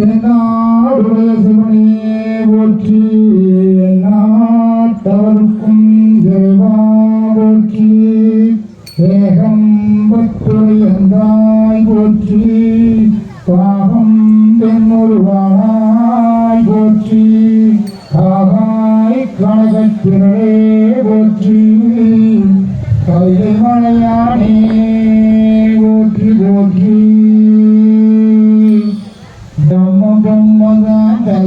தென்னாடுடைய சிவனே போற்றி நாட்டவருக்கும் தேவா போற்றி. ஏகம்பத்துடையந்தாய் போற்றி பாகம் தென்னொருவானாய் போற்றி. காகாய் கனகத்திரளே போற்றி கைலை மலையானே போற்றி போற்றி.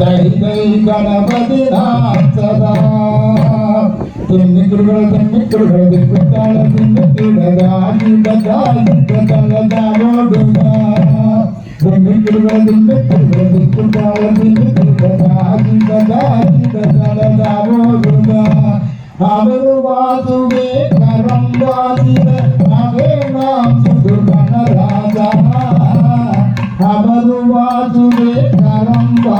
గణపతి నాథదా తుమ్మి కురుగల తుమ్మి కురుగల దిక్కుతాల తుమ్మి కురుగదా దాగోడుగా తుమ్మి కురుగల తుమ్మి కురుగల కరం వాసిర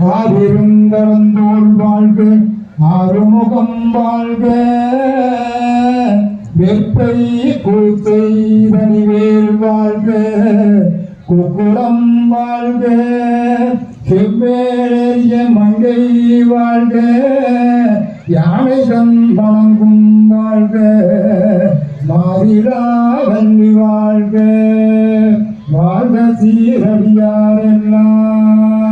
ஆதிருந்தோர் வாழ்க ஆறுமுகம் வாழ்க. வெப்பை கூத்தைதனிவேல் வாழ்க குக்குளம் வாழ்க. செவ்வேறிய மங்கை வாழ்க யானை தன் வாழ்க. மாறிலா வாழ்க வாழ்க சீரடியாரெல்லாம்.